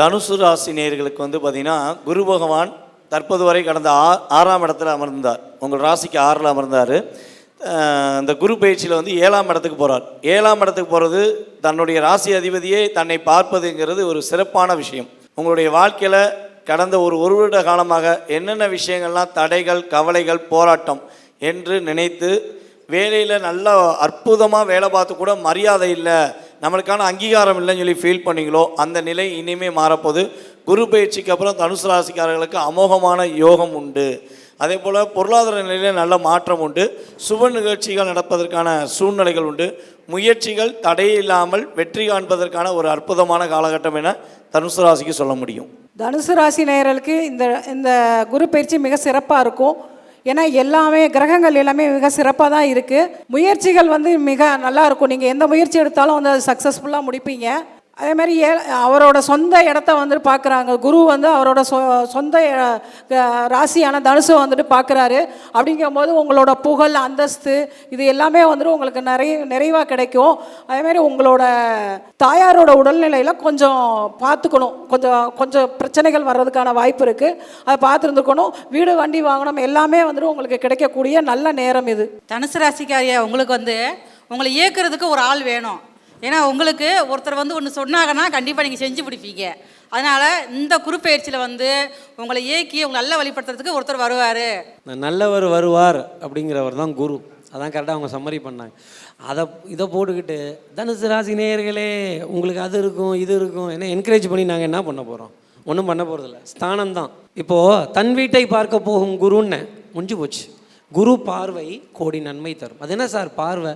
தனுசு ராசி வந்து பார்த்திங்கன்னா குரு பகவான் தற்போது வரை கடந்த ஆ ஆறாம் இடத்துல அமர்ந்தார் உங்கள் ராசிக்கு ஆறில் அமர்ந்தார். இந்த குரு பயிற்சியில் வந்து ஏழாம் இடத்துக்கு போகிறார் ஏழாம் இடத்துக்கு போகிறது தன்னுடைய ராசி அதிபதியே தன்னை பார்ப்பதுங்கிறது ஒரு சிறப்பான விஷயம். உங்களுடைய வாழ்க்கையில் கடந்த ஒரு ஒரு வருட காலமாக என்னென்ன விஷயங்கள்லாம் தடைகள் கவலைகள் போராட்டம் என்று நினைத்து வேலையில் நல்லா அற்புதமாக வேலை பார்த்து கூட மரியாதை இல்லை நம்மளுக்கான அங்கீகாரம் இல்லைன்னு சொல்லி ஃபீல் பண்ணீங்களோ அந்த நிலை இனிமேல் மாறப்போகுது. குரு பயிற்சிக்கு அப்புறம் தனுசு ராசிக்காரர்களுக்கு அமோகமான யோகம் உண்டு. அதே போல் பொருளாதார நிலையில் நல்ல மாற்றம் உண்டு. சுப நிகழ்ச்சிகள் நடப்பதற்கான சூழ்நிலைகள் உண்டு. முயற்சிகள் தடையில்லாமல் வெற்றி காண்பதற்கான ஒரு அற்புதமான காலகட்டம் என தனுசு ராசிக்கு சொல்ல முடியும். தனுசு ராசி நேயர்களுக்கு இந்த இந்த குரு பயிற்சி மிக சிறப்பாக இருக்கும். ஏன்னா எல்லாமே கிரகங்கள் எல்லாமே மிக சிறப்பாக தான் இருக்குது முயற்சிகள் வந்து மிக நல்லா இருக்கும். நீங்கள் எந்த முயற்சி எடுத்தாலும் வந்து அது சக்ஸஸ்ஃபுல்லாக முடிப்பீங்க. அதே மாதிரி ஏ அவரோட சொந்த இடத்த வந்து பார்க்குறாங்க. குரு வந்து அவரோட சொ சொந்த ராசியான தனுசை வந்துட்டு பார்க்குறாரு. அப்படிங்கும்போது உங்களோட புகழ் அந்தஸ்து இது எல்லாமே வந்துட்டு உங்களுக்கு நிறைய நிறைவாக கிடைக்கும். அதேமாரி உங்களோட தாயாரோட உடல்நிலையில் கொஞ்சம் பார்த்துக்கணும். கொஞ்சம் கொஞ்சம் பிரச்சனைகள் வர்றதுக்கான வாய்ப்பு இருக்குது அதை பார்த்துருந்துக்கணும் வீடு வண்டி வாங்கணும் எல்லாமே வந்துட்டு உங்களுக்கு கிடைக்கக்கூடிய நல்ல நேரம் இது. தனுசு ராசிக்காரியா உங்களுக்கு வந்து உங்களை இயக்குறதுக்கு ஒரு ஆள் வேணும். ஏன்னா உங்களுக்கு ஒருத்தர் வந்து ஒன்று சொன்னாங்கன்னா கண்டிப்பாக நீங்கள் செஞ்சு பிடிப்பீங்க அதனால் இந்த குறுப்பெயர்ச்சியில் வந்து உங்களை இயக்கி உங்களை நல்லா வழிபடுத்துறதுக்கு ஒருத்தர் வருவார். நல்லவர் வருவார் அப்படிங்கிறவர் தான் குரு. அதான் கரெக்டாக அவங்க சம்மரி பண்ணாங்க. அதை இதை போட்டுக்கிட்டு தனுசு ராசி நேயர்களே உங்களுக்கு அது இருக்கும் இது இருக்கும் என்ன என்கரேஜ் பண்ணி நாங்கள் என்ன பண்ண போகிறோம் ஒன்றும் பண்ண போகிறதில்ல ஸ்தானம் தான். இப்போது தன் வீட்டை பார்க்க போகும் குருன்னு முடிஞ்சு போச்சு. குரு பார்வை கோடி நன்மை தரும். அது என்ன சார்? பார்வை.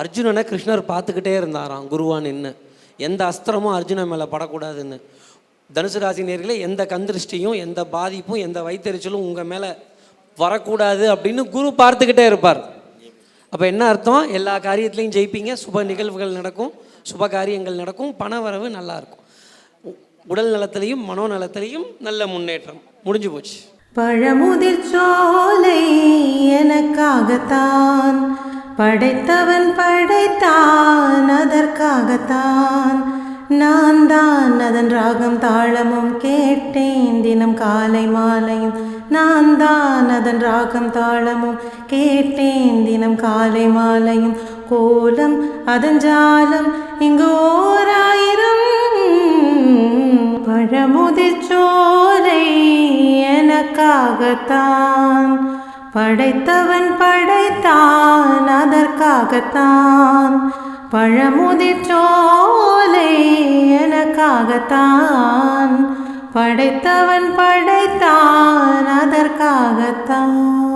அர்ஜுனனை கிருஷ்ணர் பார்த்துக்கிட்டே இருந்தாராம் குருவா நின்று எந்த அஸ்திரமும் அர்ஜுனன் மேலே படக்கூடாதுன்னு. தனுசு ராசி நேர்களே எந்த கந்திருஷ்டியும் எந்த பாதிப்பும் எந்த வைத்தறிச்சலும் உங்கள் மேலே வரக்கூடாது அப்படின்னு குரு பார்த்துக்கிட்டே இருப்பார். அப்போ என்ன அர்த்தம்? எல்லா காரியத்துலையும் ஜெயிப்பீங்க சுப நிகழ்வுகள் நடக்கும் சுப காரியங்கள் நடக்கும் பணவரவு நல்லாயிருக்கும் உடல் இருக்கும். மனோ உடல் நலத்திலையும் மனோநலத்திலையும் நல்ல முன்னேற்றம். முடிஞ்சு போச்சு. பழமுதிர் சோலை எனக்காகத்தான் படைத்தவன் படைத்தான் அதற்காகத்தான். நான் தான் அதன் ராகம் தாளமும் கேட்டேன் தினம் காலை மாலையும். நான் தான் அதன் ராகம் தாளமும் கேட்டேன் தினம் காலை மாலையும். கோலம் அதன் ஜாலம் இங்கு ஓராயிரம். பழமுதிர்ச்சோலை எனக்காகத்தான். படைத்தவன் படைத்தான் அதற்காகத்தான். பழமுதிர் சோலை எனக்காகத்தான். படைத்தவன் படைத்தான் அதற்காகத்தான்.